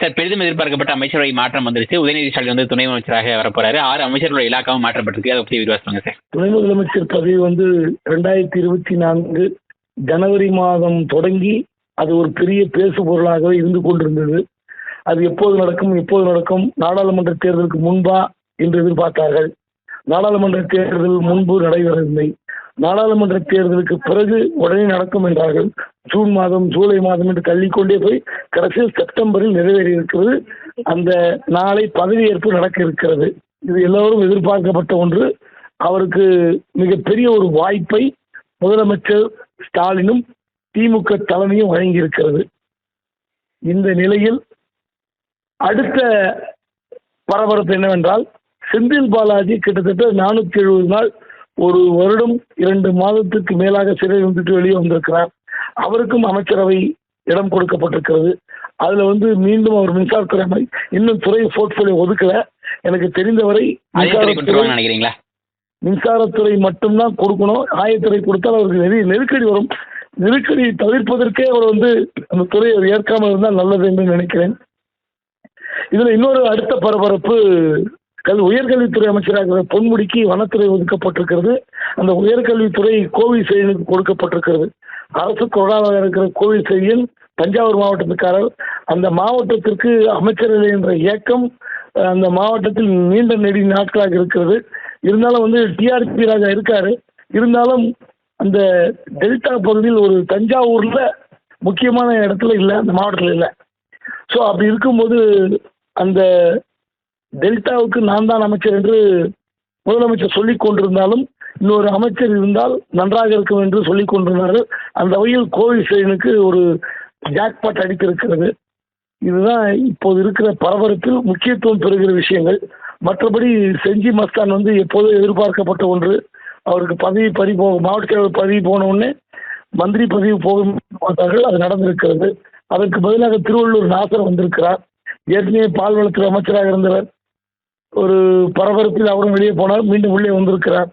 Sir பெரிதும் எதிர்பார்க்கப்பட்ட அமைச்சரவை மாற்றம் வந்துருச்சு. உதயநிதி ஸ்டாலின் வந்து துணை அமைச்சராக வரப்போறாரு. ஆறு அமைச்சர்களோட இலாக்காவும் மாற்றப்பட்டிருக்கு. அதை பற்றி விரிவாக சொல்லுங்க சார். துணை முதலமைச்சர் பதவி வந்து ரெண்டாயிரத்தி இருபத்தி நான்கு ஜனவரி மாதம் தொடங்கி அது ஒரு பெரிய பேசு பொருளாகவே இருந்து கொண்டிருந்தது. அது எப்போது நடக்கும் எப்போது நடக்கும் நாடாளுமன்ற தேர்தலுக்கு முன்பா என்று எதிர்பார்த்தார்கள். நாடாளுமன்ற தேர்தல் முன்பு நடைபெறவில்லை. நாடாளுமன்ற தேர்தலுக்கு பிறகு உடனே நடக்கும் என்றார்கள். ஜூன் மாதம் ஜூலை மாதம் என்று தள்ளிக்கொண்டே போய் கடைசியில் செப்டம்பரில் நிறைவேறி இருக்கிறது அந்த நாளை பதவியேற்பு நடக்க இருக்கிறது இது எல்லோரும் எதிர்பார்க்கப்பட்ட ஒன்று. அவருக்கு மிகப்பெரிய ஒரு வாய்ப்பை முதலமைச்சர் ஸ்டாலினும் திமுக தலைமையும் வழங்கியிருக்கிறது. இந்த நிலையில் அடுத்த பரபரப்பு என்னவென்றால் செந்தில் பாலாஜி கிட்டத்தட்ட நானூற்றி எழுபது நாள் ஒரு வருடம் இரண்டு மாதத்துக்கு மேலாக சிறை வந்துட்டு வெளியே வந்திருக்கிறார். அவருக்கும் அமைச்சரவை இடம் கொடுக்கப்பட்டிருக்கிறது. அதுல வந்து மீண்டும் அவர் மின்சாரத்துறை அமை- இன்னும் துறை போர்ட்போலியோ ஒதுக்கல. எனக்கு தெரிந்தவரை நினைக்கிறீங்களா? மின்சாரத்துறை மட்டும்தான் கொடுக்கணும். ஆயத்துறை கொடுத்தால் அவருக்கு நிறைய நெருக்கடி வரும். நெருக்கடி தவிர்ப்பதற்கே அவர் வந்து அந்த துறையை ஏற்காமல் இருந்தால் நல்லது என்று நினைக்கிறேன். இதுல இன்னொரு அடுத்த பரபரப்பு கல் உயர்கல்வித்துறை அமைச்சராக பொன்முடிக்கு வனத்துறை ஒதுக்கப்பட்டிருக்கிறது. அந்த உயர்கல்வித்துறை கோவில் செயலுக்கு கொடுக்கப்பட்டிருக்கிறது. அரசு கொடாதாக இருக்கிற கோவில் செய்யும் தஞ்சாவூர் மாவட்டத்துக்காரர் அந்த மாவட்டத்திற்கு அமைச்சர் இல்லை என்ற இயக்கம் அந்த மாவட்டத்தில் நீண்ட நெடி நாட்களாக இருக்கிறது. இருந்தாலும் வந்து டிஆர்பி ராஜா இருக்காரு. இருந்தாலும் அந்த டெல்டா பகுதியில் ஒரு தஞ்சாவூர்ல முக்கியமான இடத்துல இல்லை அந்த மாவட்டத்தில் இல்லை. ஸோ அப்படி இருக்கும்போது அந்த டெல்டாவுக்கு நான் தான் அமைச்சர் என்று முதலமைச்சர் சொல்லிக் கொண்டிருந்தாலும் இன்னொரு அமைச்சர் இருந்தால் நன்றாக இருக்கும் என்று சொல்லிக் கொண்டிருந்தார்கள். அந்த வகையில் கோவிசேனுக்கு ஒரு ஜாக்பாட் அடித்திருக்கிறது. இதுதான் இப்போது இருக்கிற பரபரப்பில் முக்கியத்துவம் பெறுகிற விஷயங்கள். மற்றபடி செஞ்சி மஸ்தான் வந்து எப்போதும் எதிர்பார்க்கப்பட்ட ஒன்று. அவருக்கு பதவி பறி போ மாவட்ட செயலர் பதவி போன உடனே மந்திரி பதவி போகும் பார்த்தார்கள் அது நடந்திருக்கிறது. அதற்கு பதிலாக திருவள்ளூர் நாசர் வந்திருக்கிறார். ஏற்கனவே பால்வளத்துறை அமைச்சராக இருந்தவர். ஒரு பரபரப்பில் அவரும் வெளியே போனார். மீண்டும் உள்ளே வந்திருக்கிறார்.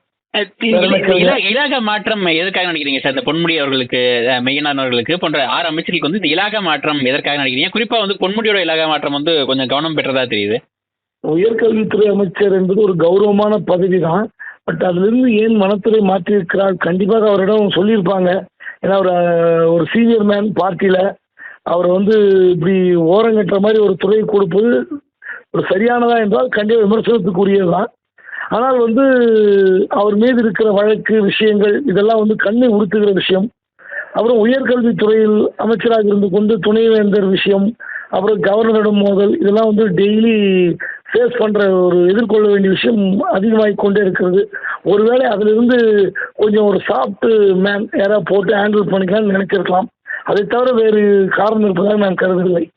இலாகா மாற்றம் எதற்காக நினைக்கிறீங்க சார்? இந்த பொன்முடி அவர்களுக்கு அவர்களுக்கு போன்ற ஆறு அமைச்சர்களுக்கு வந்து இந்த இலாகா மாற்றம் எதற்காக நினைக்கிறீங்க? குறிப்பா வந்து பொன்முடியோட இலாகா மாற்றம் வந்து கொஞ்சம் கவனம் பெற்றதா தெரியுது. உயர்கல்வித்துறை அமைச்சர் என்பது ஒரு கௌரவமான பதவி தான் பட் அதிலிருந்து ஏன் மனத்துறை மாற்றியிருக்கிறார்? கண்டிப்பாக அவரிடம் சொல்லியிருப்பாங்க. ஏன்னா ஒரு ஒரு சீனியர் மேன் பார்ட்டியில் அவர் வந்து இப்படி ஓரங்கட்டுற மாதிரி ஒரு துறை கொடுப்பது ஒரு சரியானதா என்றால் கண்டிப்பாக விமர்சனத்துக்குரியது தான் ஆனால் வந்து அவர் மீது இருக்கிற வழக்கு விஷயங்கள் இதெல்லாம் வந்து கண்ணை உறுத்துகிற விஷயம். அப்புறம் உயர்கல்வித்துறையில் அமைச்சராக இருந்து கொண்டு துணைவேந்தர் விஷயம் அப்புறம் கவர்னரிடம் மோதல் இதெல்லாம் வந்து டெய்லி ஃபேஸ் பண்ணுற ஒரு எதிர்கொள்ள வேண்டிய விஷயம் அதிகமாகி கொண்டே இருக்கிறது. ஒருவேளை அதிலிருந்து கொஞ்சம் ஒரு சாஃப்ட் மேன் யாராவது போட்டு ஹேண்டில் பண்ணிக்கலாம்னு நினைச்சிருக்கலாம். அதை தவிர வேறு காரணம் இருப்பதாக நான் கருதவில்லை.